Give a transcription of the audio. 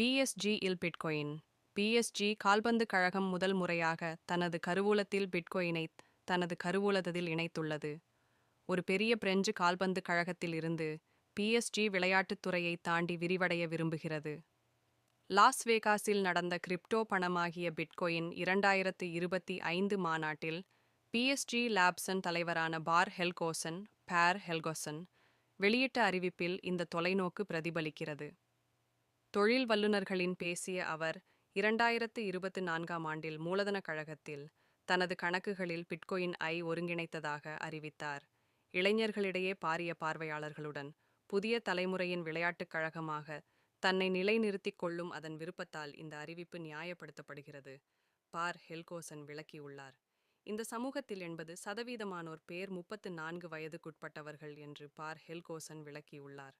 PSG இல் PSG கால்பந்து கழகம் முதல் முறையாக தனது கருவூலத்தில் பிட்கோயினை தனது கருவூலத்தில் இணைத்துள்ளது. ஒரு பெரிய பிரெஞ்சு கால்பந்து கழகத்தில் இருந்து பிஎஸ்ஜி விளையாட்டுத் துறையை தாண்டி விரிவடைய விரும்புகிறது. லாஸ் வேகாஸில் நடந்த கிரிப்டோ பணமாகிய பிட்கோயின் இரண்டாயிரத்து இருபத்தி ஐந்து மாநாட்டில் பிஎஸ்ஜி லேப்சன் தலைவரான பார் ஹெல்கோசன் பேர் ஹெல்கோசன் வெளியிட்ட அறிவிப்பில் இந்த தொலைநோக்கு பிரதிபலிக்கிறது. தொழில் வல்லுநர்களின் பேசிய அவர் இரண்டாயிரத்து இருபத்து நான்காம் ஆண்டில் மூலதன கழகத்தில் தனது கணக்குகளில் பிட்கோயின் ஐ ஒருங்கிணைத்ததாக அறிவித்தார். இளைஞர்களிடையே பாரிய பார்வையாளர்களுடன் புதிய தலைமுறையின் விளையாட்டுக் கழகமாக தன்னை நிலைநிறுத்திக் கொள்ளும் அதன் விருப்பத்தால் இந்த அறிவிப்பு நியாயப்படுத்தப்படுகிறது பார் ஹெல்கோசன் விளக்கியுள்ளார். இந்த சமூகத்தில் எண்பது சதவீதமானோர் பேர் முப்பத்து நான்கு வயதுக்குட்பட்டவர்கள் என்று பார் ஹெல்கோசன் விளக்கியுள்ளார்.